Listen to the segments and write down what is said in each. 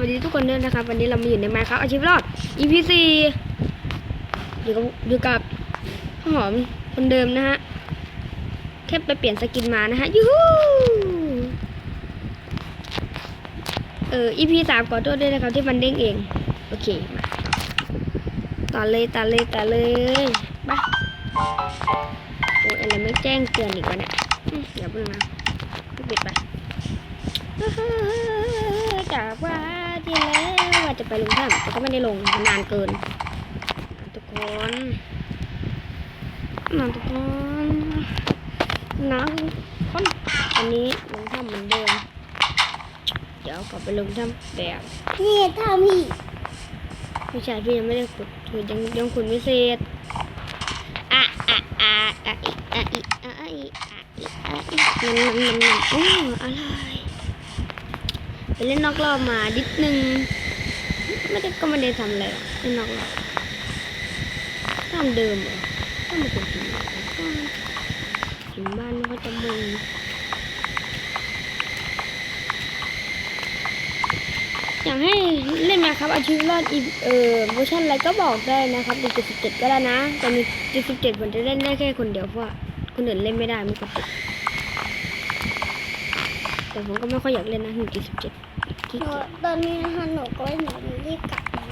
วัสดีทุกคนด้วยนะครับ วันนี้เรามาอยู่ในไมค์ครับอาชีพรอด EP สี่อยู่กับอยู่กับข้าวหอมคนเดิมนะฮะแค่ไปเปลี่ยนสกินมานะฮะยูฮูเออ EP สามขอโทษด้วยนะครับที่มันเด้งเอง โอเคมาต่อเลยต่อเลยต่อเลยไปโอ้ยอะไรไม่แจ้งเตือนอีกวะเนี่ยอืมเดี๋ยวเพิ่งนะปิดไปจากว่า ที่แล้วว่าจะไปลงถ้ำแต่ก็ไม่ได้ลงนานเกินทุกคนนานทุกคนนาวทุกคนวันนี้ลงถ้ำเหมือนเดิมเดี๋ยวกลับไปลงถ้ำแบบนี่ถ้าพี่ไม่ใช่พี่ยังไม่ได้ขุดคือยังยังขุดไม่เสร็จอะอะอะอะอีอะอีอะอีอะอีอะอีมันมันมันมันโอ้อะไร ไปเล่นนอกรอบมาดิดนึงไม่ได้ก็ไม่ได้ทำอะไรเล่นนอกรอบทำเดิมเหรอถ้ามาขุดหินแล้วก็หินบ้านก็จะมึงอยากให้เล่นนะครับอาชีพรอดอีเออเวอร์ชันอะไรก็บอกได้นะครับดีจุดสิบเจ็ดก็ได้นะแต่มีจุดสิบเจ็ดผมจะเล่นได้แค่คนเดียวเพราะว่าคนอื่นเล่นไม่ได้ไม่กระตุก แต่ผมก็ไม่ค่อยอยากเล่นนะหนึ่งจุดสิบเจ็ดขี้หนูเกียจตอนนี้นะคะหนูก็หนูรีบกลับมา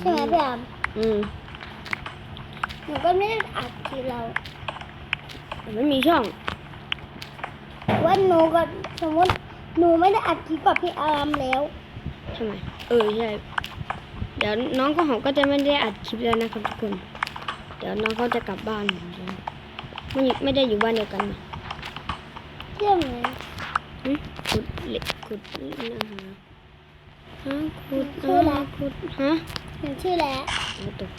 ใช่ไหมพี่อามอืมหนูก็ไม่ได้อัดทีเราแต่ไม่มีช่องว่าหนูก็สมมติหนูไม่ได้อัดคลิปกับพี่อามแล้วทำไมเออใช่เดี๋ยวน้องก็หอมก็จะไม่ได้อัดคลิปแล้วนะครับทุกคน เดี๋ยวน้องก็จะกลับบ้านไม่อยู่ไม่ได้อยู่บ้านเดียวกันนะ เชื่อไหมหึขุดเหล็กขุดนี่นะฮะฮะขุดฮะขุดฮะหนูชื่อแล้วตก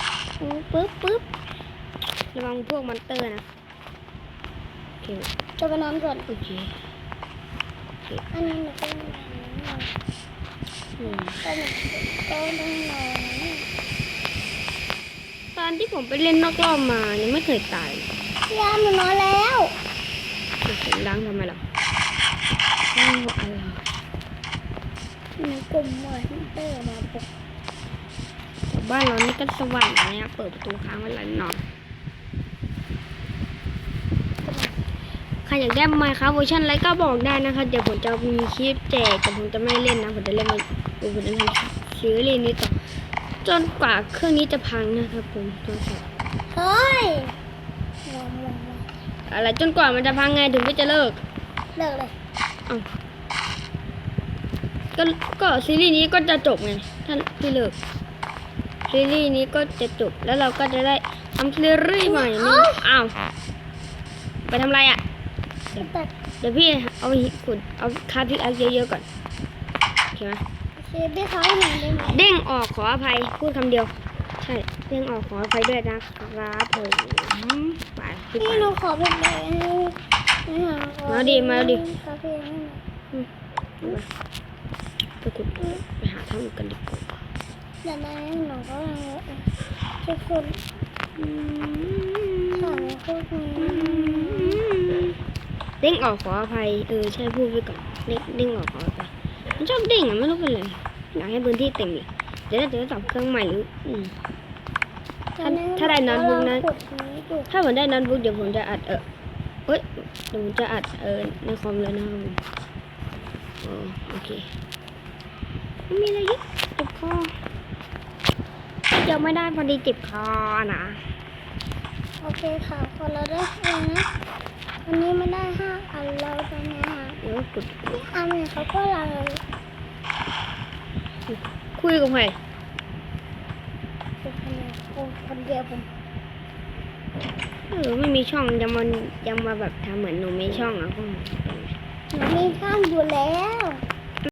ปึ๊บปึ๊บระวังพวกมอนเตอร์นะโอเคจะไปนอนก่อนโอเคอันนี้หนูก็นอนอืมก็หนูก็ต้องนอนตอนที่ผมไปเล่นนอกรอบมาเนี่ยไม่เคยตายยามหนูนอนแล้ว เสียงดังทำไมล่ะอ้าวอะไรหนูกลุ่มมอนเตอร์มาปลุกบ้านเรานี่ก็สว่างนะเนี่ยเปิดประตูค้างไว้แล้วนอนใครอยากได้ไมค์ครับเวอร์ชันอะไรก็บอกได้นะคะเดี๋ยวผมจะมีคลิปแจกแต่ผมจะไม่เล่นนะผมจะเล่นมาผมจะทำซีรีส์นี้ต่อจนกว่าเครื่องนี้จะพังนะครับผมโทรศัพท์เฮ้ยงงงง อะไรจนกว่ามันจะพังไงถึงก็จะเลิก เลิกเลยอ้าวก็ก็ซีรีส์นี้ก็จะจบไงถ้าพี่เลิกซีรีส์นี้ก็จะจบแล้วเราก็จะได้ทำซีรีส์ใหม่นี่อ้าวไปทำอะไรอะแต่เดี๋ยวพี่เอาหินขุดเอาคาพิกอัพเยอะๆก่อนโอเคไหมเชฟพี่เขาให้หนูได้ไหมเด้งออกขออภัยพูดคำเดียว ใช่เด้งออกขออภัยด้วยนะครับผมไปพี่พี่ไปหนูขอเป็นแบบนี้นะคะมาดิมาดิคาเฟ่ให้หนูไปขุดไปหาถ้ำกันดีกว่าแต่ในหนูก็จะคุณถามคุณเด้งออกขออภัยเออใช่พูดไปก่อนเด้งเด้งออกขออภัยมันชอบเด้งอะไม่รู้เป็นไรอยากให้พื้นที่เต็มเลยเดี๋ยวเดี๋ยวจับเครื่องใหม่หรืออืม ถ้าได้นอนบุกนะขุดนี้อยู่ถ้าผมได้โนั้นบุ๊กเดี๋ยวผมจะอัดเออเอ้ยเดี๋ยวผมจะอัดเออในคอมเลยนะครับผมอ๋อโอเคไม่มีอะไรเยอะเจ็บคอยังไม่ได้พอดีเจ็บคอนะโอเคค่ะพอเราได้เองนะวันนี้ไม่ได้ห้าอันแล้วตอนนี้ค่ะเดี๋ยวกดพี่อาร์มเนี่ยเขาก็ลาคุยกับใครเป็น คนเดียวคนเดียวผมเออไม่มีช่องยังมันยังมาแบบทำเหมือนหนูมีช่องอะก็หนูมีข้างอยู่แล้ว